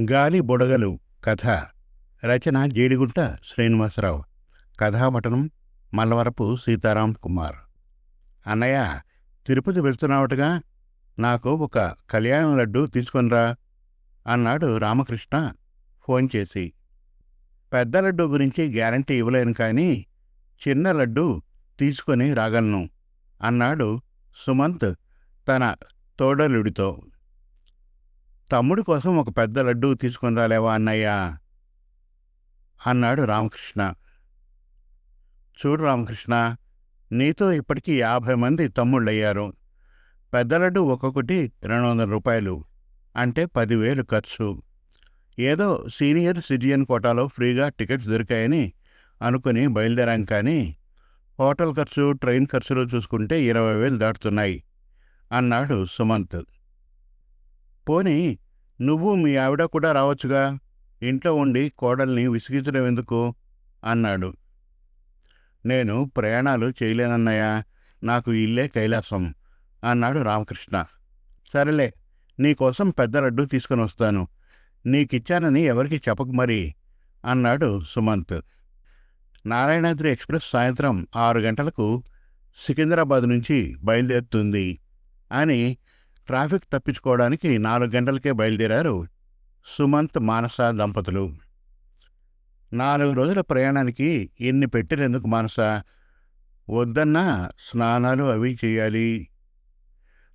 గాలి బుడగలు కథ రచన జేడిగుంట శ్రీనివాసరావు. కథాపటనం మల్లవరపు సీతారాం కుమార్. అన్నయ్య తిరుపతి వెళ్తున్నావుటగా? నాకు ఒక కళ్యాణ లడ్డు తీసుకొనిరా అన్నాడు రామకృష్ణ ఫోన్ చేసి. పెద్ద లడ్డు గురించి గ్యారంటీ ఇవ్వలేను కానీ చిన్న లడ్డు తీసుకొని రాగలను అన్నాడు సుమంత్ తన తోడలుడితో తమ్ముడి కోసం ఒక పెద్ద లడ్డు తీసుకొని రాలేవా అన్నయ్యా? అన్నాడు రామకృష్ణ. చూడు రామకృష్ణ నీతో ఇప్పటికీ యాభై మంది తమ్ముళ్ళయ్యారు. పెద్ద లడ్డు ఒక్కొక్కటి రెండు వందల రూపాయలు అంటే పదివేలు ఖర్చు. ఏదో సీనియర్ సిటిజన్ కోటాలో ఫ్రీగా టికెట్స్ దొరికాయని అనుకుని బయలుదేరాం కానీ హోటల్ ఖర్చు ట్రైన్ ఖర్చులు చూసుకుంటే ఇరవై వేలు దాటుతున్నాయి అన్నాడు సుమంత్. పోనీ నువ్వు మీ ఆవిడ కూడా రావచ్చుగా? ఇంట్లో ఉండి కోడల్ని విసిగించడం ఎందుకు? అన్నాడు. నేను ప్రయాణాలు చేయలేనన్నయ్యా. నాకు ఇల్లే కైలాసం అన్నాడు రామకృష్ణ. సరేలే నీకోసం పెద్ద లడ్డు తీసుకుని వస్తాను. నీకిచ్చానని ఎవరికి చెప్పకు మరి అన్నాడు సుమంత్. నారాయణాద్రి ఎక్స్ప్రెస్ సాయంత్రం ఆరు గంటలకు సికింద్రాబాద్ నుంచి బయలుదేరుతుంది అని ట్రాఫిక్ తప్పించుకోవడానికి నాలుగు గంటలకే బయలుదేరారు సుమంత్ మానస దంపతులు. నాలుగు రోజుల ప్రయాణానికి ఎన్ని పెట్టెలెందుకు మానస? వద్దన్నా స్నానాలు అవి చేయాలి.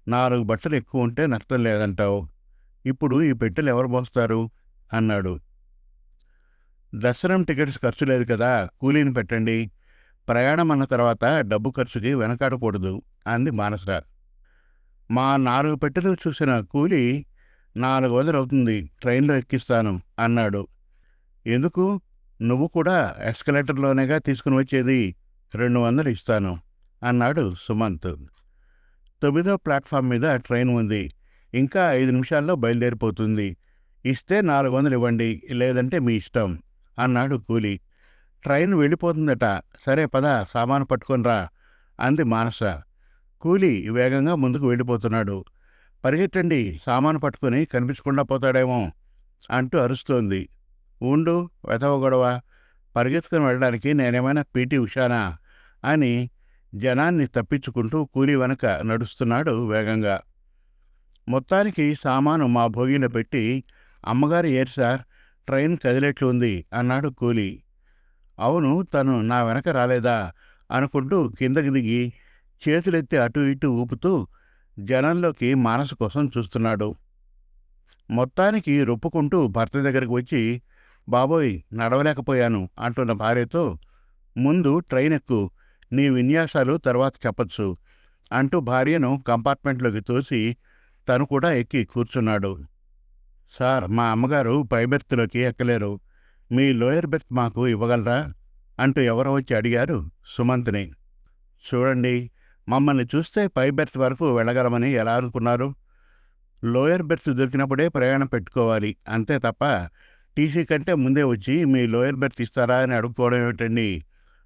నాలుగు బట్టలు ఎక్కువ ఉంటే నష్టం లేదంటావు. ఇప్పుడు ఈ పెట్టెలు ఎవరు మోస్తారు? అన్నాడు. దసరం టికెట్స్ ఖర్చు లేదు కదా కూలీని పెట్టండి. ప్రయాణం అన్న తర్వాత డబ్బు ఖర్చుకి వెనకాడకూడదు అంది మానస. మా నాలుగు పెట్టెలు చూసిన కూలి నాలుగు వందలు అవుతుంది ట్రైన్లో ఎక్కిస్తాను అన్నాడు. ఎందుకు? నువ్వు కూడా ఎస్కలేటర్లోనేగా తీసుకుని వచ్చేది రెండు వందలు ఇస్తాను అన్నాడు సుమంత్. తొమ్మిదో ప్లాట్ఫామ్ మీద ట్రైన్ ఉంది. ఇంకా ఐదు నిమిషాల్లో బయలుదేరిపోతుంది. ఇస్తే నాలుగు వందలు ఇవ్వండి లేదంటే మీ ఇష్టం అన్నాడు కూలి. ట్రైన్ వెళ్ళిపోతుందట. సరే పద సామాను పట్టుకొనిరా అంది మానస. కూలీ వేగంగా ముందుకు వెళ్ళిపోతున్నాడు. పరిగెట్టండి సామాను పట్టుకుని కనిపించకుండా పోతాడేమో అంటూ అరుస్తోంది. ఉండు వెతవ గొడవ. పరిగెత్తుకుని వెళ్ళడానికి నేనేమైనా పీటీ ఉషానా అని జనాన్ని తప్పించుకుంటూ కూలీ వెనక నడుస్తున్నాడు వేగంగా. మొత్తానికి సామాను మా భోగిలో పెట్టి అమ్మగారు ఏరు సార్ ట్రైన్ కదిలేట్లు ఉంది అన్నాడు కూలీ. అవును తను నా వెనక రాలేదా? అనుకుంటూ కిందకి దిగి చేతులెత్తి అటు ఇటు ఊపుతూ జనంలోకి మానసు కోసం చూస్తున్నాడు. మొత్తానికి రొప్పుకుంటూ భర్త దగ్గరికి వచ్చి బాబోయ్ నడవలేకపోయాను అంటున్న భార్యతో ముందు ట్రైన్ ఎక్కు నీ విన్యాసాలు తర్వాత చెప్పచ్చు అంటూ భార్యను కంపార్ట్మెంట్లోకి తోసి తను కూడా ఎక్కి కూర్చున్నాడు. సార్ మా అమ్మగారు పై బెర్త్లోకి ఎక్కలేరు. మీ లోయర్ బెర్త్ మాకు ఇవ్వగలరా? అంటూ ఎవరో వచ్చి అడిగారు సుమంత్ని. చూడండి మమ్మల్ని చూస్తే పై బెర్త్ వరకు వెళ్ళగలమని ఎలా అనుకున్నారు? లోయర్ బెర్త్ దొరికినప్పుడే ప్రయాణం పెట్టుకోవాలి. అంతే తప్ప టీసీ కంటే ముందే వచ్చి మీ లోయర్ బెర్త్ ఇస్తారా అని అడుక్కోవడం ఏమిటండి?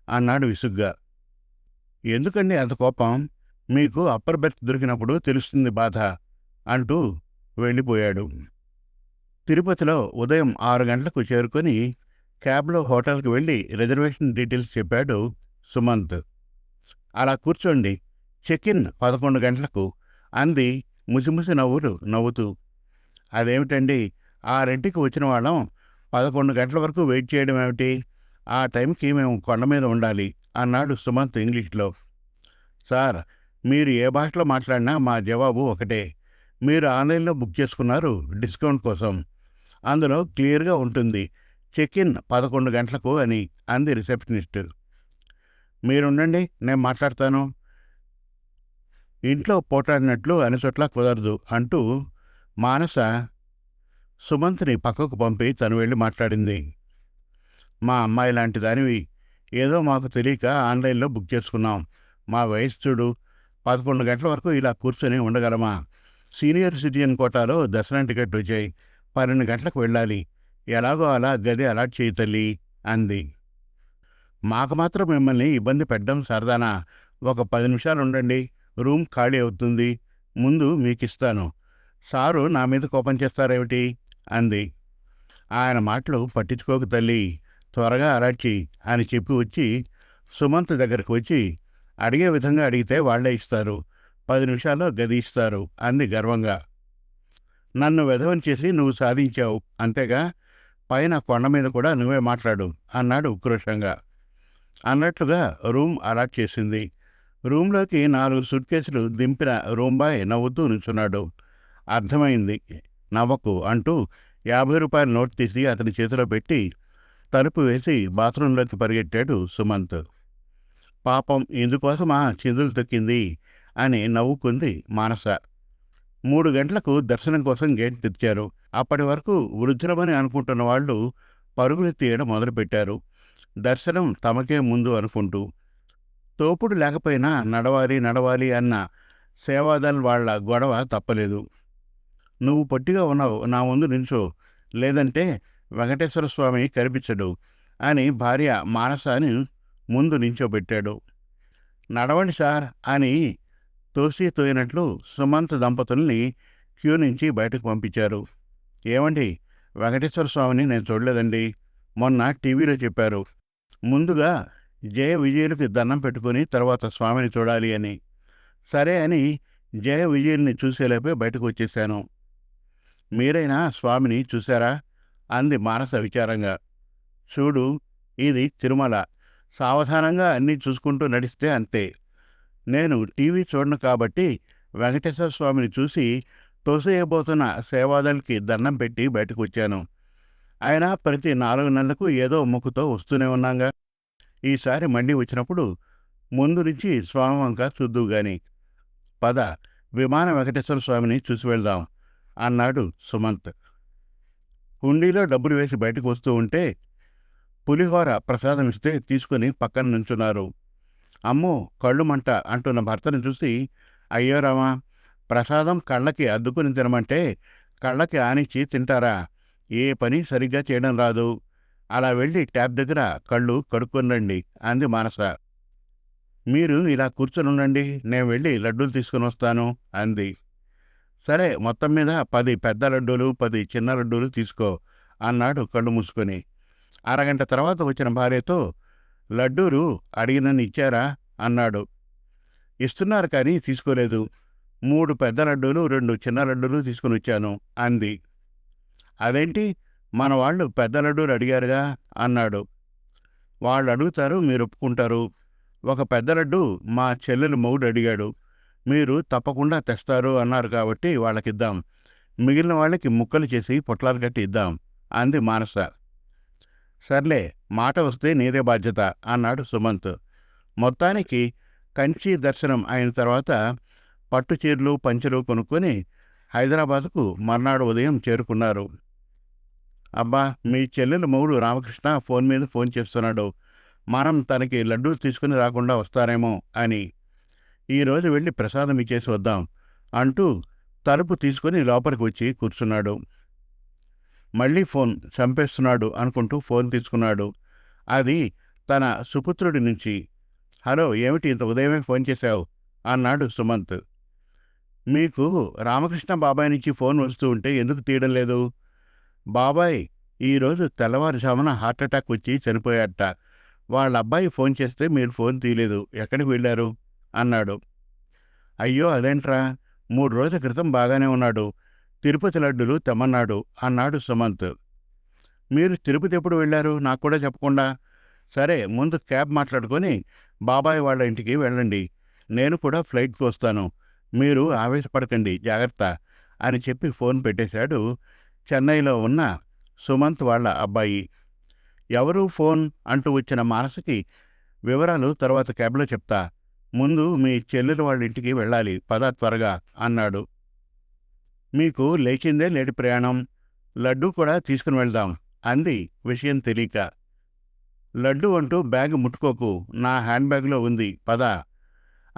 అన్నాడు విసుగ్గా. ఎందుకండి అంత కోపం? మీకు అప్పర్ బెర్త్ దొరికినప్పుడు తెలుస్తుంది బాధ అంటూ వెళ్ళిపోయాడు. తిరుపతిలో ఉదయం ఆరు గంటలకు చేరుకొని క్యాబ్లో హోటల్కి వెళ్ళి రిజర్వేషన్ డీటెయిల్స్ చెప్పాడు సుమంత్. అలా కూర్చోండి. చెక్ఇన్ పదకొండు గంటలకు అంది ముసిముసి నవ్వులు నవ్వుతూ. అదేమిటండి ఆరింటికి వచ్చిన వాళ్ళం పదకొండు గంటల వరకు వెయిట్ చేయడం ఏమిటి? ఆ టైంకి మేము కొండ మీద ఉండాలి అన్నాడు సుమంత్ ఇంగ్లీష్లో. సార్ మీరు ఏ భాషలో మాట్లాడినా మా జవాబు ఒకటే. మీరు ఆన్లైన్లో బుక్ చేసుకున్నారు డిస్కౌంట్ కోసం. అందులో క్లియర్గా ఉంటుంది చెక్ ఇన్ పదకొండు గంటలకు అని అంది రిసెప్షనిస్ట్. మీరుండండి నేను మాట్లాడతాను. ఇంట్లో పోటాడినట్లు అన్ని చోట్ల కుదరదు అంటూ మానస సుమంత్ని పక్కకు పంపి తను వెళ్ళి మాట్లాడింది. మా అమ్మాయి లాంటి దానివి. ఏదో మాకు తెలియక ఆన్లైన్లో బుక్ చేసుకున్నాం. మా వయసు చూడు పదకొండు గంటల వరకు ఇలా కూర్చొని ఉండగలమా? సీనియర్ సిటిజన్ కోటాలో దసరా టికెట్ వచ్చాయి. పన్నెండు గంటలకు వెళ్ళాలి. ఎలాగో అలా గది అలాట్ చేయి తల్లి అంది. మాకు మాత్రం మిమ్మల్ని ఇబ్బంది పెట్టడం సరదానా? ఒక పది నిమిషాలు ఉండండి. రూమ్ ఖాళీ అవుతుంది ముందు మీకిస్తాను. సారు నా మీద కోపం చేస్తారేమిటి? అంది. ఆయన మాటలు పట్టించుకోక తల్లి. త్వరగా అరాచి అని చెప్పి వచ్చి సుమంత్ దగ్గరకు వచ్చి అడిగే విధంగా అడిగితే వాళ్ళే ఇస్తారు. పది నిమిషాల్లో గది ఇస్తారు అంది గర్వంగా. నన్ను విధవం చేసి నువ్వు సాధించావు అంతేగా? పైన కొండ మీద కూడా నువ్వే మాట్లాడు అన్నాడు ఉక్రోషంగా. అన్నట్లుగా రూమ్ అలాట్ చేసింది. రూమ్లోకి నాలుగు సూట్ కేసులు దింపిన రూమ్ బాయ్ నవ్వుతూ నిల్చున్నాడు. అర్థమైంది. నవ్వకు అంటూ యాభై రూపాయల నోట్ తీసి అతని చేతిలో పెట్టి తలుపు వేసి బాత్రూంలోకి పరిగెట్టాడు సుమంత్. పాపం ఇందుకోసమా చిందులు తొక్కింది అని నవ్వుకుంది మానస. మూడు గంటలకు దర్శనం కోసం గేట్ తెచ్చారు అప్పటి వరకు వృద్ధులమని అనుకుంటున్న వాళ్ళు పరుగులు తీయడం మొదలుపెట్టారు. దర్శనం తమకే ముందు అనుకుంటూ తోపుడు లేకపోయినా నడవాలి నడవాలి అన్న సేవాదల్ వాళ్ళ గొడవ తప్పలేదు. నువ్వు పొట్టిగా ఉన్నావు నా ముందు నించో లేదంటే వెంకటేశ్వర స్వామి కనిపించడు అని భార్య మానసాని ముందు నించోబెట్టాడు. నడవండి సార్ అని తోసి తోయినట్లు సుమంత్ దంపతుల్ని క్యూ నుంచి బయటకు పంపించారు. ఏమండి వెంకటేశ్వర స్వామిని నేను చూడలేదండి. మొన్న టీవీలో చెప్పారు. ముందుగా జయ విజయులకి దండం పెట్టుకుని తర్వాత స్వామిని చూడాలి అని. సరే అని జయ విజయుల్ని చూసేలేపే బయటకు వచ్చేశాను. మీరైనా స్వామిని చూశారా? అంది మానస విచారంగా. చూడు ఇది తిరుమల. సావధానంగా అన్నీ చూసుకుంటూ నడిస్తే అంతే. నేను టీవీ చూడను కాబట్టి వెంకటేశ్వర స్వామిని చూసి తోసేయబోతున్న సేవాదల్కి దండం పెట్టి బయటకు వచ్చాను. ఆయన ప్రతి నాలుగు నెలలకు ఏదో ముక్కుతో వస్తూనే ఉన్నాగా. ఈసారి మళ్ళీ వచ్చినప్పుడు ముందు నుంచి స్వామివంక చూద్దువు గాని పద విమాన వెంకటేశ్వర స్వామిని చూసి వెళ్దాం అన్నాడు సుమంత్. హుండీలో డబ్బులు వేసి బయటకు వస్తూ ఉంటే పులిహోర ప్రసాదం ఇస్తే తీసుకుని పక్కన నుంచున్నారు. అమ్మో కళ్ళు మంట అంటున్న భర్తను చూసి అయ్యో రామా ప్రసాదం కళ్ళకి అద్దుకుని తినమంటే కళ్ళకి ఆనిచ్చి తింటారా? ఏ పని సరిగ్గా చేయడం రాదు. అలా వెళ్ళి ట్యాబ్ దగ్గర కళ్ళు కడుక్కొనండి అంది మానస. మీరు ఇలా కూర్చొని ఉండండి నేను వెళ్ళి లడ్డూలు తీసుకుని వస్తాను అంది. సరే మొత్తం మీద పది పెద్ద లడ్డూలు పది చిన్న లడ్డూలు తీసుకో అన్నాడు కళ్ళు మూసుకొని. అరగంట తర్వాత వచ్చిన భార్యతో లడ్డూలు అడిగినని ఇచ్చారా అన్నాడు. ఇస్తున్నారు కానీ తీసుకోలేదు. మూడు పెద్ద లడ్డూలు రెండు చిన్న లడ్డూలు తీసుకుని వచ్చాను అంది. అదేంటి? మన వాళ్ళు పెద్ద అడిగారుగా అన్నాడు. వాళ్ళు అడుగుతారు మీరు ఒప్పుకుంటారు ఒక పెద్ద లడ్డు మా చెల్లెలు మొగుడు అడిగాడు. మీరు తప్పకుండా తెస్తారు అన్నారు కాబట్టి వాళ్ళకిద్దాం. మిగిలిన వాళ్ళకి ముక్కలు చేసి పొట్లాలు కట్టి ఇద్దాం అంది మానస. సర్లే మాట వస్తే నీదే బాధ్యత అన్నాడు సుమంత్. మొత్తానికి కంచి దర్శనం అయిన తర్వాత పట్టు చీరలు పంచెలు కొనుక్కొని హైదరాబాద్కు మర్నాడు ఉదయం చేరుకున్నారు. అబ్బా మీ చెల్లెలు మొగుడు రామకృష్ణ ఫోన్ మీద ఫోన్ చేస్తున్నాడు. మనం తనకి లడ్డూలు తీసుకుని రాకుండా వస్తారేమో అని. ఈరోజు వెళ్ళి ప్రసాదం ఇచ్చేసి వద్దాం అంటూ తలుపు తీసుకుని లోపలికి వచ్చి కూర్చున్నాడు. మళ్ళీ ఫోన్ చంపేస్తున్నాడు అనుకుంటూ ఫోన్ తీసుకున్నాడు. అది తన సుపుత్రుడి నుంచి. హలో ఏమిటి ఇంత ఉదయమే ఫోన్ చేశావు? అన్నాడు సుమంత్. మీకు రామకృష్ణ బాబాయ్ నుంచి ఫోన్ వస్తూ ఉంటే ఎందుకు తీయడం లేదు? బాబాయ్ ఈరోజు తెల్లవారుజామున హార్ట్అటాక్ వచ్చి చనిపోయాడట. వాళ్ళ అబ్బాయి ఫోన్ చేస్తే మీరు ఫోన్ తీయలేదు ఎక్కడికి వెళ్ళారు? అన్నాడు. అయ్యో అదేంట్రా? మూడు రోజుల క్రితం బాగానే ఉన్నాడు. తిరుపతి లడ్డులు తెమ్మన్నాడు అన్నాడు సుమంత్. మీరు తిరుపతి ఎప్పుడు వెళ్ళారు? నాకు కూడా చెప్పకుండా. సరే ముందు క్యాబ్ మాట్లాడుకొని బాబాయ్ వాళ్ళ ఇంటికి వెళ్ళండి. నేను కూడా ఫ్లైట్కి వస్తాను. మీరు ఆవేశపడకండి జాగ్రత్త అని చెప్పి ఫోన్ పెట్టేశాడు చెన్నైలో ఉన్న సుమంత్ వాళ్ళ అబ్బాయి. ఎవరు ఫోన్ అంటూ వచ్చిన మానసకి వివరాలు తర్వాత క్యాబ్లో చెప్తా. ముందు మీ చెల్లెలు వాళ్ళ ఇంటికి వెళ్ళాలి. పద త్వరగా అన్నాడు. మీకు లేచిందే లేటి ప్రయాణం. లడ్డు కూడా తీసుకుని వెళ్దాం అంది విషయం తెలియక. లడ్డు అంటూ బ్యాగ్ ముట్టుకోకు. నా హ్యాండ్ బ్యాగ్లో ఉంది. పద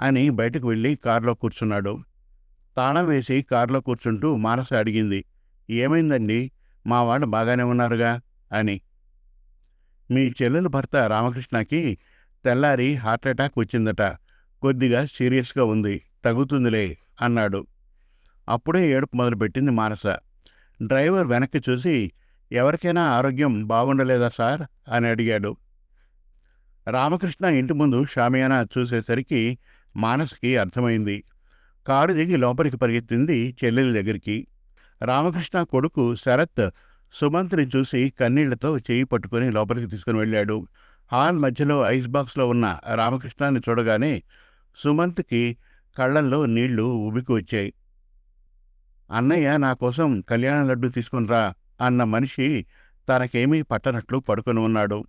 అని బయటకు వెళ్ళి కారులో కూర్చున్నాడు. తాళం వేసి కారులో కూర్చుంటూ మానస అడిగింది. ఏమైందండి? మా వాళ్ళు బాగానే ఉన్నారుగా? అని. మీ చెల్లెల భర్త రామకృష్ణకి తెల్లారి హార్ట్అటాక్ వచ్చిందట. కొద్దిగా సీరియస్గా ఉంది. తగ్గుతుందిలే అన్నాడు. అప్పుడే ఏడుపు మొదలుపెట్టింది మానస. డ్రైవర్ వెనక్కి చూసి ఎవరికైనా ఆరోగ్యం బాగుండలేదా సార్? అని అడిగాడు. రామకృష్ణ ఇంటి ముందు షామియానా చూసేసరికి మానస్కి అర్థమైంది. కారు దిగి లోపలికి పరిగెత్తింది చెల్లెల దగ్గరికి. రామకృష్ణ కొడుకు శరత్ సుమంత్ని చూసి కన్నీళ్ళతో చేయి పట్టుకుని లోపలికి తీసుకుని వెళ్ళాడు. హాల్ మధ్యలో ఐస్ బాక్స్లో ఉన్న రామకృష్ణాన్ని చూడగానే సుమంత్కి కళ్ళల్లో నీళ్ళు ఉబికి వచ్చాయి. అన్నయ్య నా కోసం కళ్యాణ లడ్డు తీసుకునిరా అన్న మనిషి తనకేమీ పట్టనట్లు పడుకొని ఉన్నాడు.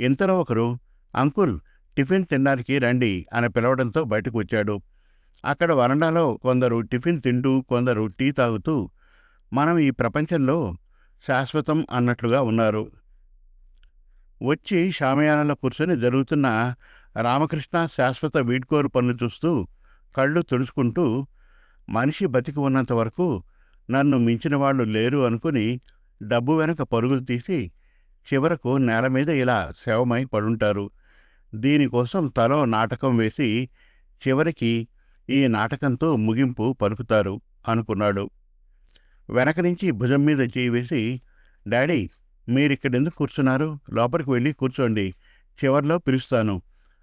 ఇంతలో ఒకరు అంకుల్ టిఫిన్ తినడానికి రండి అని పిలవడంతో బయటకు వచ్చాడు. అక్కడ వరండాలో కొందరు టిఫిన్ తింటూ కొందరు టీ తాగుతూ మనం ఈ ప్రపంచంలో శాశ్వతం అన్నట్లుగా ఉన్నారు. వచ్చి షామయానంలో కూర్చొని జరుగుతున్న రామకృష్ణ శాశ్వత వీడ్కోరు పనులు చూస్తూ కళ్ళు తుడుచుకుంటూ మనిషి బతికి ఉన్నంత వరకు నన్ను మించిన వాళ్ళు లేరు అనుకుని డబ్బు వెనక పరుగులు తీసి చివరకు నేల మీద ఇలా శవమై పడుంటారు. దీనికోసం తలో నాటకం వేసి చివరికి ఈ నాటకంతో ముగింపు పలుకుతారు అనుకున్నాడు. వెనక నుంచి భుజం మీద చేయివేసి డాడీ డాడీ మీరిక్కడెందుకు కూర్చున్నారు? లోపలికి వెళ్ళి కూర్చోండి. చివర్లో పిలుస్తాను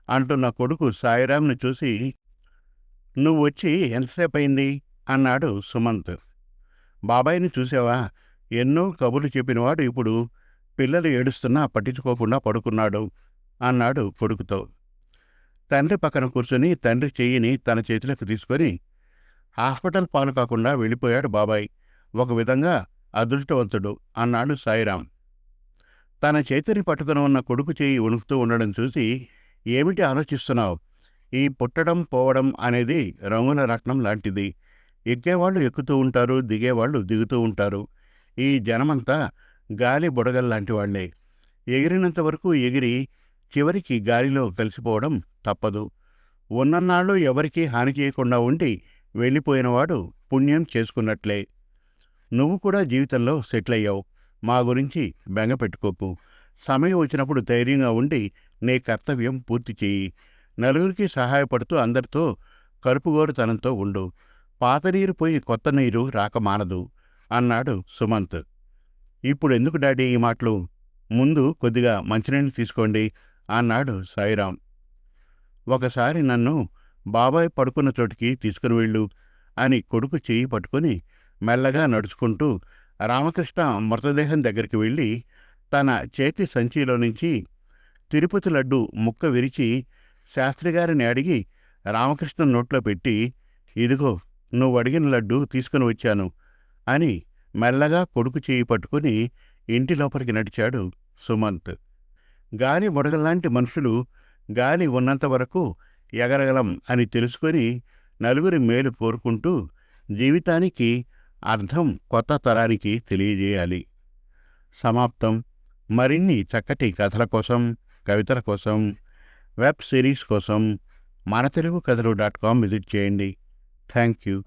అంటున్న కొడుకు సాయిరాంను చూసి నువ్వు వచ్చి ఎంతసేపు అయింది? అన్నాడు సుమంత్. బాబాయిని చూసావా? ఎన్నో కబుర్లు చెప్పినవాడు ఇప్పుడు. పిల్లలు ఏడుస్తున్నా పట్టించుకోకుండా పడుకున్నాడు అన్నాడు కొడుకుతో. తండ్రి పక్కన కూర్చుని తండ్రి చెయ్యిని తన చేతిలోకి తీసుకొని హాస్పిటల్ పాలు కాకుండా వెళ్ళిపోయాడు బాబాయ్. ఒక విధంగా అదృష్టవంతుడు అన్నాడు సాయిరాం. తన చేతిని పట్టుకుని ఉన్న కొడుకు చేయి వణుకుతూ ఉండడం చూసి ఏమిటి ఆలోచిస్తున్నావు? ఈ పుట్టడం పోవడం అనేది రంగుల రత్నం లాంటిది. ఎక్కేవాళ్ళు ఎక్కుతూ ఉంటారు దిగేవాళ్ళు దిగుతూ ఉంటారు. ఈ జనమంతా గాలి బుడగల్లాంటి వాళ్ళే ఎగిరినంత వరకు ఎగిరి చివరికి గాలిలో కలిసిపోవడం తప్పదు. ఉన్నన్నాళ్ళు ఎవరికీ హాని చేయకుండా ఉండి వెళ్ళిపోయినవాడు పుణ్యం చేసుకున్నట్లే. నువ్వు కూడా జీవితంలో సెటిల్ అయ్యావు మా గురించి బెంగ పెట్టుకోకు. సమయం వచ్చినప్పుడు ధైర్యంగా ఉండి నీ కర్తవ్యం పూర్తి చేయి నలుగురికి సహాయపడుతూ అందరితో కరుపుగోరుతనంతో ఉండు. పాత నీరు పోయి కొత్త నీరు రాక మానదు అన్నాడు సుమంత్. ఇప్పుడు ఎందుకు డాడీ ఈ మాటలు? ముందు కొద్దిగా మంచినీళ్ళు తీసుకోండి అన్నాడు సాయిరాం. ఒకసారి నన్ను బాబాయ్ పడుకున్న చోటికి తీసుకుని వెళ్ళు అని కొడుకు చేయి పట్టుకుని మెల్లగా నడుచుకుంటూ రామకృష్ణ మృతదేహం దగ్గరికి వెళ్ళి తన చేతి సంచిలో నుంచి తిరుపతి లడ్డు ముక్క విరిచి శాస్త్రిగారిని అడిగి రామకృష్ణ నోట్లో పెట్టి ఇదిగో నువ్వు అడిగిన లడ్డు తీసుకుని వచ్చాను అని మెల్లగా కొడుకు చేయి పట్టుకుని ఇంటి లోపలికి నడిచాడు సుమంత్. గాలి బుడగల్లాంటి మనుషులు గాలి ఉన్నంత వరకు ఎగరగలం అని తెలుసుకొని నలుగురి మేలు కోరుకుంటూ జీవితానికి అర్థం కొత్త తరానికి తెలియజేయాలి. సమాప్తం. మరిన్ని చక్కటి కథల కోసం కవితల కోసం వెబ్ సిరీస్ కోసం మన తెలుగు కథలు డాట్ కామ్ విజిట్ చేయండి. Thank you